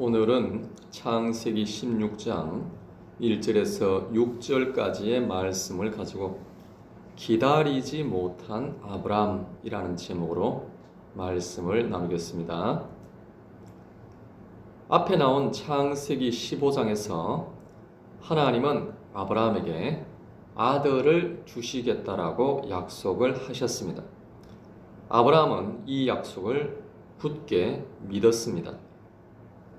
오늘은 창세기 16장 1절에서 6절까지의 말씀을 가지고 기다리지 못한 아브람이라는 제목으로 말씀을 나누겠습니다. 앞에 나온 창세기 15장에서 하나님은 아브라함에게 아들을 주시겠다라고 약속을 하셨습니다. 아브라함은 이 약속을 굳게 믿었습니다.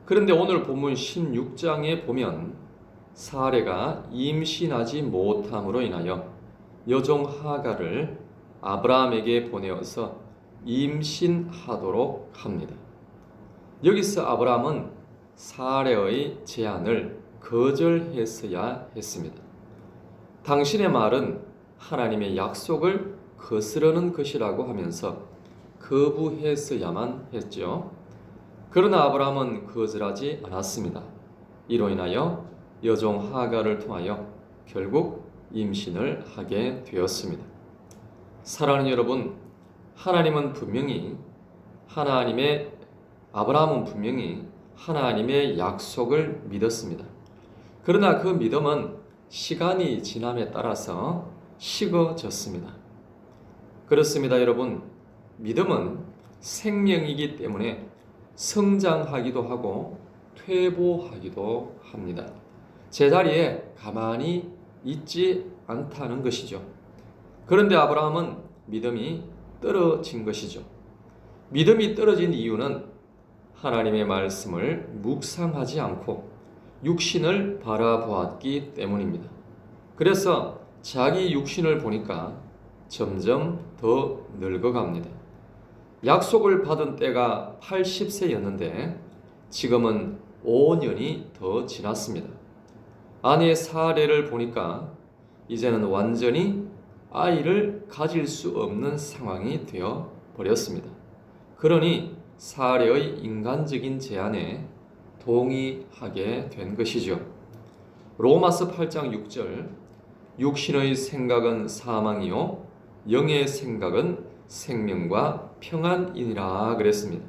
그런데 오늘 본문 16장에 보면 사례가 임신하지 못함으로 인하여 여종 하가를 아브라함에게 보내어서 임신하도록 합니다. 여기서 아브라함은 사례의 제안을 거절했어야 했습니다. 당신의 말은 하나님의 약속을 거스르는 것이라고 하면서 거부했어야만 했죠. 그러나 아브라함은 거절하지 않았습니다. 이로 인하여 여종 하가를 통하여 결국 임신을 하게 되었습니다. 사랑하는 여러분, 하나님은 분명히 하나님의 아브라함은 분명히 하나님의 약속을 믿었습니다. 그러나 그 믿음은 시간이 지남에 따라서 식어졌습니다. 그렇습니다, 여러분. 믿음은 생명이기 때문에 성장하기도 하고 퇴보하기도 합니다. 제자리에 가만히 있지 않다는 것이죠. 그런데 아브라함은 믿음이 떨어진 것이죠. 믿음이 떨어진 이유는 하나님의 말씀을 묵상하지 않고 육신을 바라보았기 때문입니다. 그래서 자기 육신을 보니까 점점 더 늙어갑니다. 약속을 받은 때가 80세였는데 지금은 5년이 더 지났습니다. 아내 사례를 보니까 이제는 완전히 아이를 가질 수 없는 상황이 되어 버렸습니다. 그러니 사례의 인간적인 제안에 동의하게 된 것이죠. 로마서 8장 6절 육신의 생각은 사망이요 영의 생각은 생명과 평안이니라 그랬습니다.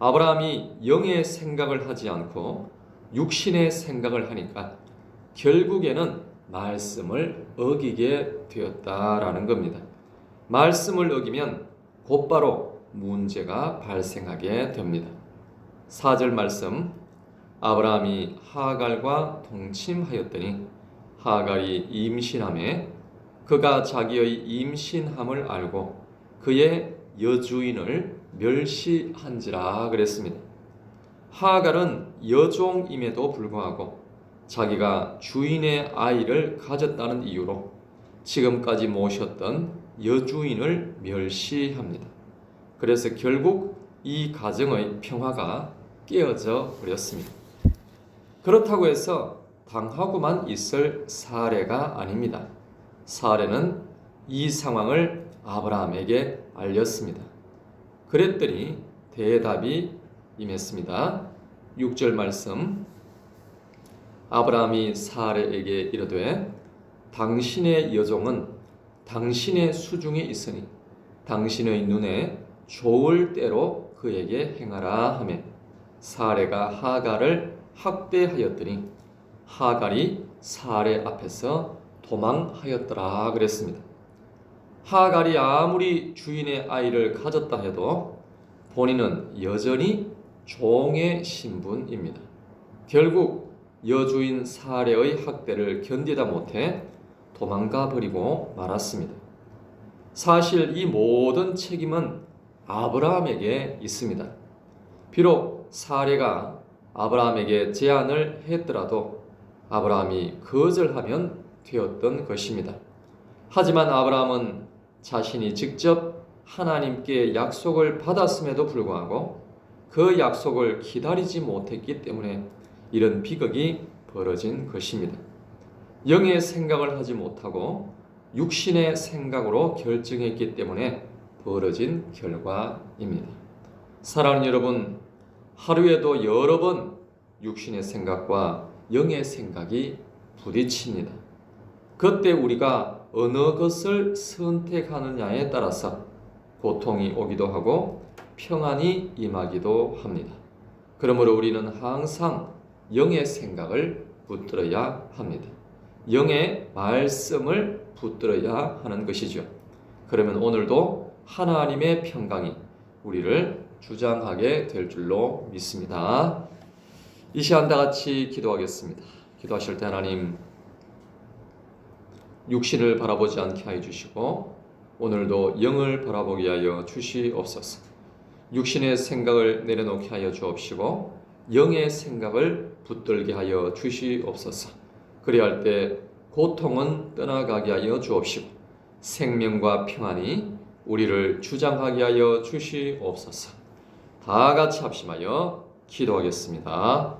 아브라함이 영의 생각을 하지 않고 육신의 생각을 하니까 결국에는 말씀을 어기게 되었다라는 겁니다. 말씀을 어기면 곧바로 문제가 발생하게 됩니다. 4절 말씀 아브라함이 하갈과 동침하였더니 하갈이 임신함에 그가 자기의 임신함을 알고 그의 여주인을 멸시한지라 그랬습니다. 하갈은 여종임에도 불구하고 자기가 주인의 아이를 가졌다는 이유로 지금까지 모셨던 여주인을 멸시합니다. 그래서 결국 이 가정의 평화가 깨어져 버렸습니다. 그렇다고 해서 당하고만 있을 사례가 아닙니다. 사례는 이 상황을 아브라함에게 알렸습니다. 그랬더니 대답이 임했습니다. 6절 말씀 아브라함이 사례에게 이르되 당신의 여종은 당신의 수중에 있으니 당신의 눈에 좋을 대로 그에게 행하라 하매 사례가 하갈을 학대하였더니 하갈이 사례 앞에서 도망하였더라 그랬습니다. 하갈이 아무리 주인의 아이를 가졌다 해도 본인은 여전히 종의 신분입니다. 결국 여주인 사례의 학대를 견디다 못해 도망가 버리고 말았습니다. 사실 이 모든 책임은 아브라함에게 있습니다. 비록 사례가 아브라함에게 제안을 했더라도 아브라함이 거절하면 되었던 것입니다. 하지만 아브라함은 자신이 직접 하나님께 약속을 받았음에도 불구하고 그 약속을 기다리지 못했기 때문에 이런 비극이 벌어진 것입니다. 영의 생각을 하지 못하고 육신의 생각으로 결정했기 때문에 벌어진 결과입니다. 사랑하는 여러분, 하루에도 여러 번 육신의 생각과 영의 생각이 부딪힙니다. 그때 우리가 어느 것을 선택하느냐에 따라서 고통이 오기도 하고 평안이 임하기도 합니다. 그러므로 우리는 항상 영의 생각을 붙들어야 합니다. 영의 말씀을 붙들어야 하는 것이죠. 그러면 오늘도 하나님의 평강이 우리를 주장하게 될 줄로 믿습니다. 이 시간 다 같이 기도하겠습니다. 기도하실 때 하나님 육신을 바라보지 않게 하여 주시고 오늘도 영을 바라보게 하여 주시옵소서. 육신의 생각을 내려놓게 하여 주옵시고 영의 생각을 붙들게 하여 주시옵소서. 그리할 때 고통은 떠나가게 하여 주옵시고 생명과 평안이 우리를 주장하게 하여 주시옵소서. 다 같이 합심하여 기도하겠습니다.